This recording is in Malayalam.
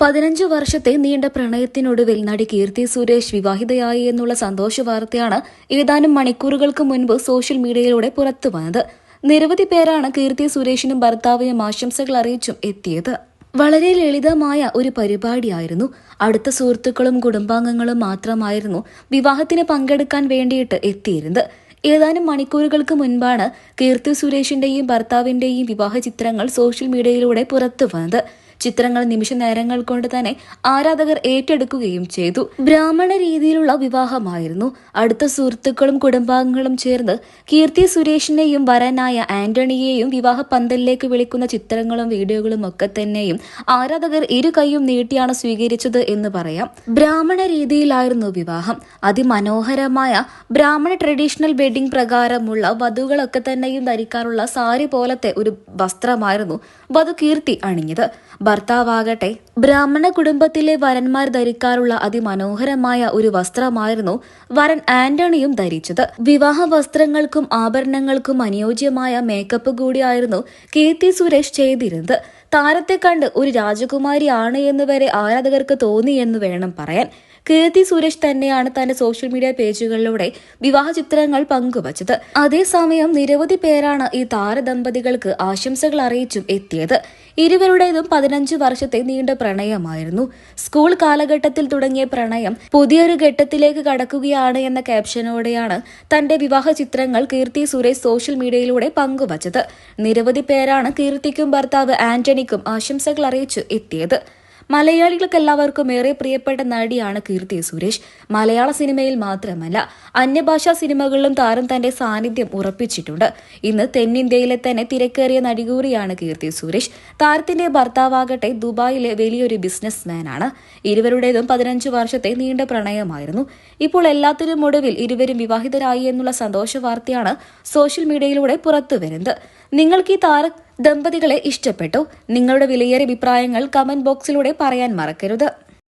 പതിനഞ്ചു വർഷത്തെ നീണ്ട പ്രണയത്തിനൊടുവിൽ നടി കീർത്തി സുരേഷ് വിവാഹിതയായി എന്നുള്ള സന്തോഷ വാർത്തയാണ് ഏതാനും മണിക്കൂറുകൾക്ക് മുൻപ് സോഷ്യൽ മീഡിയയിലൂടെ പുറത്തു വന്നത്. നിരവധി പേരാണ് കീർത്തി സുരേഷിനും ഭർത്താവിനും ആശംസകൾ അറിയിച്ചും എത്തിയത്. വളരെ ലളിതമായ ഒരു പരിപാടിയായിരുന്നു. അടുത്ത സുഹൃത്തുക്കളും കുടുംബാംഗങ്ങളും മാത്രമായിരുന്നു വിവാഹത്തിന് പങ്കെടുക്കാൻ വേണ്ടിയിട്ട് എത്തിയിരുന്നത്. ഏതാനും മണിക്കൂറുകൾക്ക് മുൻപാണ് കീർത്തി സുരേഷിന്റെയും ഭർത്താവിന്റെയും വിവാഹ ചിത്രങ്ങൾ സോഷ്യൽ മീഡിയയിലൂടെ പുറത്തു വന്നത്. ചിത്രങ്ങൾ നിമിഷ നേരങ്ങൾ കൊണ്ട് തന്നെ ആരാധകർ ഏറ്റെടുക്കുകയും ചെയ്തു. ബ്രാഹ്മണ രീതിയിലുള്ള വിവാഹമായിരുന്നു. അടുത്ത സുഹൃത്തുക്കളും കുടുംബാംഗങ്ങളും ചേർന്ന് കീർത്തി സുരേഷിനെയും വരനായ ആന്റണിയെയും വിവാഹ പന്തലിലേക്ക് വിളിക്കുന്ന ചിത്രങ്ങളും വീഡിയോകളും ഒക്കെ തന്നെയും ആരാധകർ ഇരു കൈയും നീട്ടിയാണ് സ്വീകരിച്ചത് എന്ന് പറയാം. ബ്രാഹ്മണ രീതിയിലായിരുന്നു വിവാഹം. അതിമനോഹരമായ ബ്രാഹ്മണ ട്രഡീഷണൽ വെഡിംഗ് പ്രകാരമുള്ള വധുകളൊക്കെ തന്നെയും ധരിക്കാറുള്ള സാരി പോലത്തെ ഒരു വസ്ത്രമായിരുന്നു വധു കീർത്തി അണിഞ്ഞത്. ഭർത്താവാകട്ടെ ബ്രാഹ്മണ കുടുംബത്തിലെ വരന്മാർ ധരിക്കാറുള്ള അതിമനോഹരമായ ഒരു വസ്ത്രമായിരുന്നു വരൻ ആന്റണിയും ധരിച്ചത്. വിവാഹ വസ്ത്രങ്ങൾക്കും ആഭരണങ്ങൾക്കും അനുയോജ്യമായ മേക്കപ്പ് കൂടിയായിരുന്നു കീർത്തി സുരേഷ് ചെയ്തിരുന്നത്. താരത്തെ കണ്ട് ഒരു രാജകുമാരിയാണ് എന്ന് വരെ ആരാധകർക്ക് തോന്നി എന്ന് വേണം പറയാൻ. കീർത്തി സുരേഷ് തന്നെയാണ് തന്റെ സോഷ്യൽ മീഡിയ പേജുകളിലൂടെ വിവാഹ ചിത്രങ്ങൾ പങ്കുവച്ചത്. അതേസമയം നിരവധി പേരാണ് ഈ താരദമ്പതികൾക്ക് ആശംസകൾ അറിയിച്ചും എത്തിയത്. ഇരുവരുടേതും പതിനഞ്ച് വർഷത്തെ നീണ്ട പ്രണയമായിരുന്നു. സ്കൂൾ കാലഘട്ടത്തിൽ തുടങ്ങിയ പ്രണയം പുതിയൊരു ഘട്ടത്തിലേക്ക് കടക്കുകയാണ് എന്ന ക്യാപ്ഷനോടെയാണ് തന്റെ വിവാഹ ചിത്രങ്ങൾ കീർത്തി സുരേഷ് സോഷ്യൽ മീഡിയയിലൂടെ പങ്കുവച്ചത്. നിരവധി പേരാണ് കീർത്തിക്കും ഭർത്താവ് ആന്റണിക്കും ആശംസകൾ അറിയിച്ചു എത്തിയത്. മലയാളികൾക്ക് എല്ലാവർക്കും ഏറെ പ്രിയപ്പെട്ട നടിയാണ് കീർത്തി സുരേഷ്. മലയാള സിനിമയിൽ മാത്രമല്ല അന്യഭാഷാ സിനിമകളിലും താരം തന്റെ സാന്നിധ്യം ഉറപ്പിച്ചിട്ടുണ്ട്. ഇന്ന് തെന്നിന്ത്യയിലെ തന്നെ തിരക്കേറിയ നടികൂറിയാണ് കീർത്തി സുരേഷ്. താരത്തിന്റെ ഭർത്താവാകട്ടെ ദുബായിലെ വലിയൊരു ബിസിനസ്മാനാണ്. ഇരുവരുടേതും പതിനഞ്ച് വർഷത്തെ നീണ്ട പ്രണയമായിരുന്നു. ഇപ്പോൾ എല്ലാത്തിനും ഒടുവിൽ ഇരുവരും വിവാഹിതരായി എന്നുള്ള സന്തോഷ വാർത്തയാണ് സോഷ്യൽ മീഡിയയിലൂടെ പുറത്തുവരുന്നത്. നിങ്ങൾക്ക് ഈ താര ദമ്പതികളെ ഇഷ്ടപ്പെട്ടു. നിങ്ങളുടെ വിലയേറിയ അഭിപ്രായങ്ങൾ കമന്റ് ബോക്സിലൂടെ പറയാൻ മറക്കരുത്.